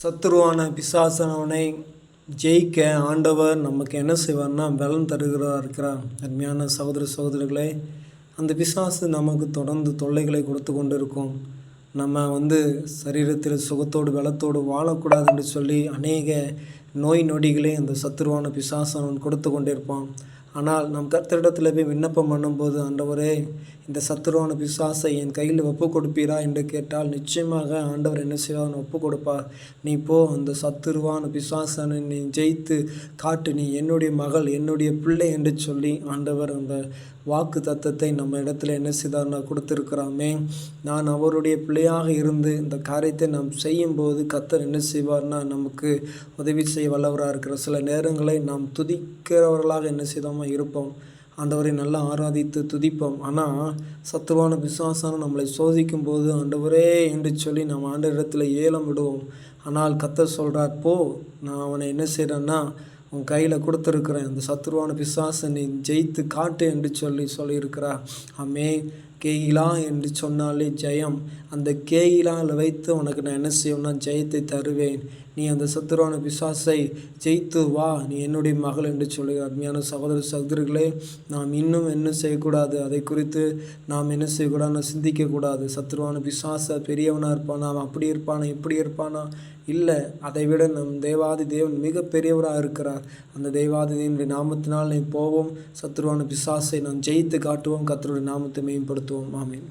சத்துருவான பிசாசனவனை ஜெயிக்க ஆண்டவர் நமக்கு என்ன செய்வார்னா பலன் தருகிறதா இருக்கிறார் அருமையான சகோதர சகோதரிகளே அந்த பிசாசு நமக்கு தொடர்ந்து தொல்லைகளை கொடுத்து கொண்டு இருக்கும் நம்ம வந்து சரீரத்தில் சுகத்தோடு பலத்தோடு வாழக்கூடாது என்று சொல்லி அநேக நோய் நொடிகளை அந்த சத்துருவான பிசாசனவன் கொடுத்து கொண்டிருப்பான். ஆனால் நம் கர்த்தரிடத்தில் போய் விண்ணப்பம் பண்ணும்போது ஆண்டவரே இந்த சத்துருவான பிசாசை என் கையில் ஒப்பு கொடுப்பீரா என்று கேட்டால் நிச்சயமாக ஆண்டவர் என்ன செய்வார்? ஒப்பு கொடுப்பார் நீ போ அந்த சத்துருவான பிசாசனை நீ ஜெயித்து காட்டு. நீ என்னுடைய மகள் என்னுடைய பிள்ளை என்று சொல்லி ஆண்டவர் அந்த வாக்கு தத்தத்தை நம்ம இடத்துல என்ன செய்தார்னா கொடுத்துருக்கிறாமே நான் அவருடைய பிள்ளையாக இருந்து இந்த காரியத்தை நாம் செய்யும்போது கத்தர் என்ன செய்வார்னா நமக்கு உதவி செய்ய வல்லவராக இருக்கிற சில நேரங்களை நாம் துதிக்கிறவர்களாக என்ன செய்தோம் இருப்போம். ஆண்டவரை நல்லா ஆராதித்து துதிப்போம். ஆனால் சத்துருவான விசுவாசம் நம்மளை சோதிக்கும் போது ஆண்டவரே என்று சொல்லி நாம் இடத்துல ஏலம் விடுவோம். ஆனால் கத்த சொல்கிறார் போ நான் அவனை என்ன செய்கிறேன்னா உன் கையில் கொடுத்துருக்குறேன் அந்த சத்துருவான பிசாசை நீ ஜெயித்து காட்டு என்று சொல்லி சொல்லியிருக்கிறார். ஆமே கேயிலா என்று சொன்னாலே ஜெயம். அந்த கேயிலாவில் வைத்து உனக்கு நான் என்ன செய்வேன்னா ஜெயத்தை தருவேன். நீ அந்த சத்துருவான பிசாசை ஜெயித்து வா. நீ என்னுடைய மகள் என்று சொல்லி அருமையான சகோதர சகோதரிகளே நாம் இன்னும் என்ன செய்யக்கூடாது? அதை குறித்து நாம் என்ன செய்யக்கூடாதுன்னு சிந்திக்கக்கூடாது. சத்துருவான பிசாச பெரியவனாக இருப்பானா? அவன் அப்படி இருப்பானா? இப்படி இருப்பானா? இல்லை அதை விட நம் தேவாதி தேவன் மிக பெரியவராக இருக்கிறார். அந்த தேவாதி தேவனுடைய நாமத்தினால் நீ போவோம். சத்ருவான பிசாசை நாம் ஜெயித்து காட்டுவோம். கத்தருடைய நாமத்தை மேம்படுத்துவோம். ஆமீன்.